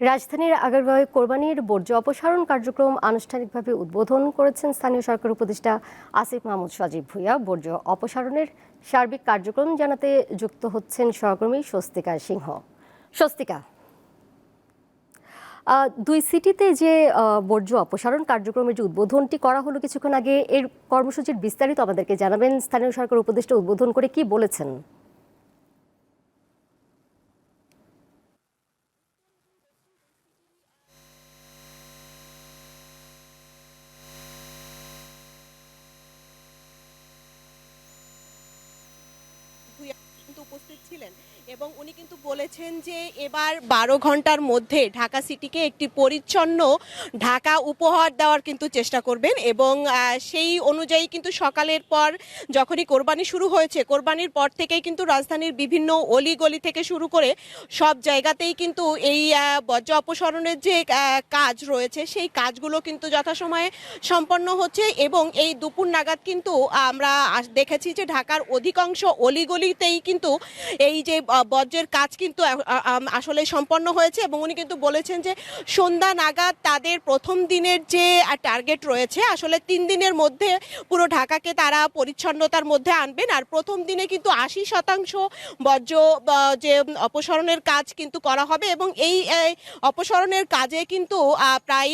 রাজধানীর আগারগাঁওয়ে কোরবানির বর্জ্য অপসারণ কার্যক্রম আনুষ্ঠানিকভাবে উদ্বোধন করেছেন স্থানীয় সরকার উপদেষ্টা আসিফ মাহমুদ সজীব ভুইয়া। বর্জ্য অপসারণের সার্বিক কার্যক্রম জানাতে যুক্ত হচ্ছেন সহকর্মী স্বস্তিকা সিংহ। স্বস্তিকা দুই সিটিতে যে বর্জ্য অপসারণ কার্যক্রমের যে উদ্বোধনটি করা হলো কিছুক্ষণ আগে, এর কর্মসূচির বিস্তারিত আমাদেরকে জানাবেন। স্থানীয় সরকার উপদেষ্টা উদ্বোধন করে কি বলেছেন? কিন্তু উপস্থিত ছিলেন। এবং উনি কিন্তু বলেছেন যে এবার বারো ঘণ্টার মধ্যে ঢাকা সিটিকে একটি পরিচ্ছন্ন ঢাকা উপহার দেওয়ার কিন্তু চেষ্টা করবেন এবং সেই অনুযায়ী কিন্তু সকালের পর যখনই কোরবানি শুরু হয়েছে, কোরবানির পর থেকেই কিন্তু রাজধানীর বিভিন্ন অলিগলি থেকে শুরু করে সব জায়গাতেই কিন্তু এই বর্জ্য অপসারণের যে কাজ রয়েছে, সেই কাজগুলো কিন্তু যথাসময়ে সম্পন্ন হচ্ছে এবং এই দুপুর নাগাদ কিন্তু আমরা দেখেছি যে ঢাকার অধিকাংশ অলিগলিতেই কিন্তু এই যে বর্জ্যের কাজ কিন্তু আসলে সম্পন্ন হয়েছে এবং উনি কিন্তু বলেছেন যে সন্ধ্যা নাগাদ তাদের প্রথম দিনের যে টার্গেট রয়েছে, আসলে তিন দিনের মধ্যে পুরো ঢাকাকে তারা পরিচ্ছন্নতার মধ্যে আনবেন। আর প্রথম দিনে কিন্তু আশি শতাংশ বর্জ্য যে, অপসারণের কাজ কিন্তু করা হবে এবং এই অপসারণের কাজে কিন্তু প্রায়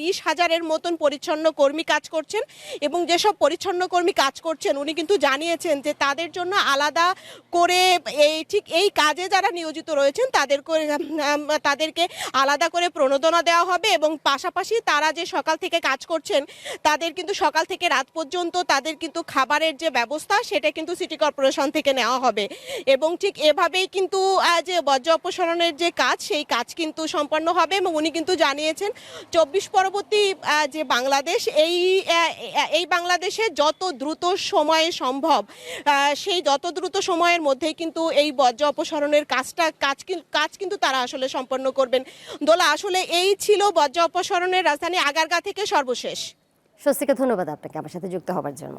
বিশ হাজারের মতন পরিচ্ছন্ন কর্মী কাজ করছেন এবং যেসব পরিচ্ছন্ন কর্মী কাজ করছেন, উনি কিন্তু জানিয়েছেন যে তাদের জন্য আলাদা করে এই ঠিক এই কাজে যারা নিয়োজিত রয়েছেন তাদের করে তাদেরকে আলাদা করে প্রণোদনা দেওয়া হবে এবং পাশাপাশি তারা যে সকাল থেকে কাজ করছেন, তাদের কিন্তু সকাল থেকে রাত পর্যন্ত তাদের কিন্তু খাবারের যে ব্যবস্থা সেটা কিন্তু সিটি কর্পোরেশন থেকে নেওয়া হবে। এবং ঠিক এভাবেই কিন্তু যে বর্জ্য অপসারণের যে কাজ সেই কাজ কিন্তু সম্পন্ন হবে এবং উনি কিন্তু জানিয়েছেন, চব্বিশ পরবর্তী যে বাংলাদেশ এই এই বাংলাদেশে যত দ্রুত সময়ে সম্ভব সেই যত দ্রুত সময়ের মধ্যেই কিন্তু এই বর্জ্য অপসারণের কাজটা, কাজ কাজ কিন্তু তারা আসলে সম্পন্ন করবেন। দোলা, আসলে এই ছিল বর্জ্য অপসারণের রাজধানী আগারগা থেকে সর্বশেষ। স্বস্তিকা ধন্যবাদ আপনাকে আমার সাথে যুক্ত হবার জন্য।